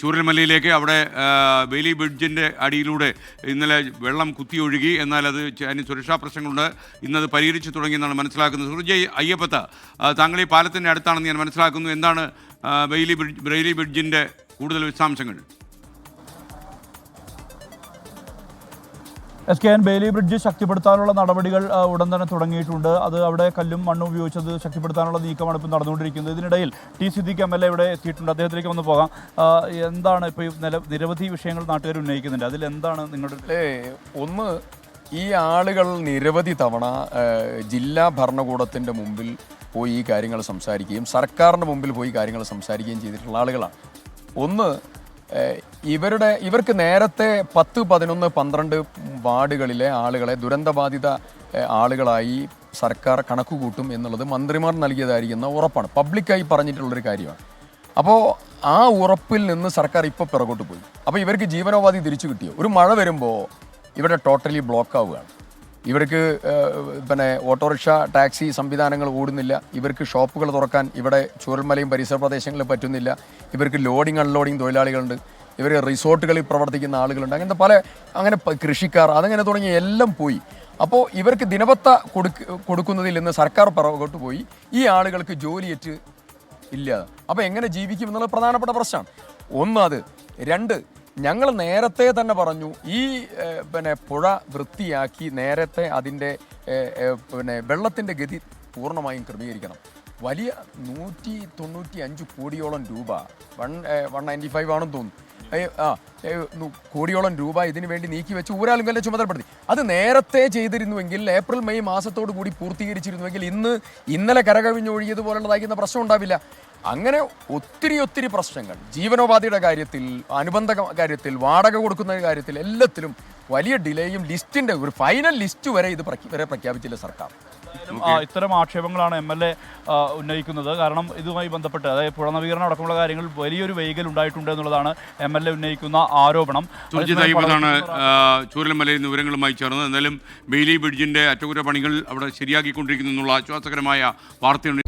ചൂരൽമലയിലേക്ക് അവിടെ ബെയിലി ബ്രിഡ്ജിന്റെ അടിയിലൂടെ ഇന്നലെ വെള്ളം കുത്തിയൊഴുകി എന്നാൽ അത് അതിന് സുരക്ഷാ പ്രശ്നങ്ങളുണ്ട്. ഇന്നത് പരിഹരിച്ചു തുടങ്ങിയെന്നാണ് മനസ്സിലാക്കുന്നത്. സുർജയ് അയ്യപ്പത്ത താങ്കൾ ഈ പാലത്തിന്റെ അടുത്താണെന്ന് ഞാൻ മനസ്സിലാക്കുന്നു. എന്താണ് ബെയിലി ബ്രിഡ്ജ് ബ്രിഡ്ജിന്റെ കൂടുതൽ വിശദാംശങ്ങൾ? S K N Bailey bridge ശക്തിപ്പെടുത്താനുള്ള നടപടികൾ ഉടൻ തന്നെ തുടങ്ങിയിട്ടുണ്ട്. അത് അവിടെ കല്ലും മണ്ണും ഉപയോഗിച്ചത് ശക്തിപ്പെടുത്താനുള്ള നീക്കമാണ് ഇപ്പോൾ നടന്നുകൊണ്ടിരിക്കുന്നത് ഇതിനിടയിൽ T Siddique M L A ഇവിടെ എത്തിയിട്ടുണ്ട്. അദ്ദേഹത്തിലേക്ക് ഒന്ന് പോകാം. എന്താണ് ഇപ്പോൾ ഈ നില നിരവധി വിഷയങ്ങൾ നാട്ടുകാർ ഉന്നയിക്കുന്നുണ്ട്. അതിൽ എന്താണ് നിങ്ങളുടെ ഒന്ന് ഈ ആളുകൾ നിരവധി തവണ ജില്ലാ ഭരണകൂടത്തിന്റെ മുമ്പിൽ പോയി ഈ കാര്യങ്ങൾ സംസാരിക്കുകയും സർക്കാരിന്റെ മുമ്പിൽ പോയി കാര്യങ്ങൾ സംസാരിക്കുകയും ചെയ്തിട്ടുള്ള ആളുകളാണ്. ഒന്ന് ഇവരുടെ ഇവർക്ക് നേരത്തെ പത്ത് പതിനൊന്ന് പന്ത്രണ്ട് വാർഡുകളിലെ ആളുകളെ ദുരന്തബാധിത ആളുകളായി സർക്കാർ കണക്ക് കൂട്ടും എന്നുള്ളത് മന്ത്രിമാർ നൽകിയതായിരിക്കുന്ന ഉറപ്പാണ്. പബ്ലിക്കായി പറഞ്ഞിട്ടുള്ളൊരു കാര്യമാണ്. അപ്പോൾ ആ ഉറപ്പിൽ നിന്ന് സർക്കാർ ഇപ്പോൾ പിറകോട്ട് പോയി. അപ്പോൾ ഇവർക്ക് ജീവനോപാധി തിരിച്ചു കിട്ടിയോ? ഒരു മഴ വരുമ്പോൾ ഇവിടെ ടോട്ടലി ബ്ലോക്ക് ആവുകയാണ്. ഇവർക്ക് പിന്നെ ഓട്ടോറിക്ഷ ടാക്സി സംവിധാനങ്ങൾ ഓടുന്നില്ല. ഇവർക്ക് ഷോപ്പുകൾ തുറക്കാൻ ഇവിടെ ചൂരൽമലയും പരിസര പ്രദേശങ്ങളിലും പറ്റുന്നില്ല. ഇവർക്ക് ലോഡിംഗ് അൺലോഡിംഗ് തൊഴിലാളികളുണ്ട്. ഇവർ റിസോർട്ടുകളിൽ പ്രവർത്തിക്കുന്ന ആളുകളുണ്ട്. അങ്ങനത്തെ പല അങ്ങനെ കൃഷിക്കാർ അതങ്ങനെ തുടങ്ങി എല്ലാം പോയി. അപ്പോൾ ഇവർക്ക് ദിനപത്ത കൊടുക്ക കൊടുക്കുന്നതിൽ നിന്ന് സർക്കാർ പുറകോട്ട് പോയി. ഈ ആളുകൾക്ക് ജോലിയേറ്റ് ഇല്ല. അപ്പോൾ എങ്ങനെ ജീവിക്കും എന്നുള്ള പ്രധാനപ്പെട്ട പ്രശ്നമാണ് ഒന്ന് അത് രണ്ട് ഞങ്ങൾ നേരത്തെ തന്നെ പറഞ്ഞു ഈ പിന്നെ പുഴ വൃത്തിയാക്കി നേരത്തെ അതിന്റെ പിന്നെ വെള്ളത്തിന്റെ ഗതി പൂർണമായും ക്രമീകരിക്കണം. വലിയ നൂറ്റി തൊണ്ണൂറ്റി അഞ്ച് കോടിയോളം രൂപ വൺ വൺ നയന്റി ഫൈവ് ആണെന്ന് തോന്നുന്നു. കോടിയോളം രൂപ ഇതിനു വേണ്ടി നീക്കി വെച്ച് ഊരാലുങ്കലിനെ ചുമതലപ്പെടുത്തി. അത് നേരത്തെ ചെയ്തിരുന്നുവെങ്കിൽ ഏപ്രിൽ മെയ് മാസത്തോടു കൂടി പൂർത്തീകരിച്ചിരുന്നുവെങ്കിൽ ഇന്ന് ഇന്നലെ കരകവിഞ്ഞൊഴുകിയതുപോലുള്ളതായിരിക്കുന്ന പ്രശ്നം ഉണ്ടാവില്ല. അങ്ങനെ ഒത്തിരി ഒത്തിരി പ്രശ്നങ്ങൾ. ജീവനോപാധിയുടെ കാര്യത്തിൽ അനുബന്ധ കാര്യത്തിൽ വാടക കൊടുക്കുന്ന കാര്യത്തിൽ എല്ലാത്തിലും വലിയ ഡിലേയും ലിസ്റ്റിന്റെ ഒരു ഫൈനൽ ലിസ്റ്റ് വരെ ഇത് വരെ പ്രഖ്യാപിച്ചില്ല സർക്കാർ. ഇത്തരം ആക്ഷേപങ്ങളാണ് എം എൽ എ ഉന്നയിക്കുന്നത്. കാരണം ഇതുമായി ബന്ധപ്പെട്ട് അതായത് പുഴ നവീകരണം അടക്കമുള്ള കാര്യങ്ങൾ വലിയൊരു വൈകൽ ഉണ്ടായിട്ടുണ്ട് എന്നുള്ളതാണ് എം എൽ എ ഉന്നയിക്കുന്ന ആരോപണം. പടർന്നു ചൂരൽമലയിൽ നിന്ന് വിവരങ്ങളുമായി ചേർന്നത്. എന്നാലും ബെയിലി ബ്രിഡ്ജിന്റെ അറ്റകുറ്റപ്പണികൾ അവിടെ ശരിയാക്കിക്കൊണ്ടിരിക്കുന്നു എന്നുള്ള ആശ്വാസകരമായ വാർത്തയുണ്ട്.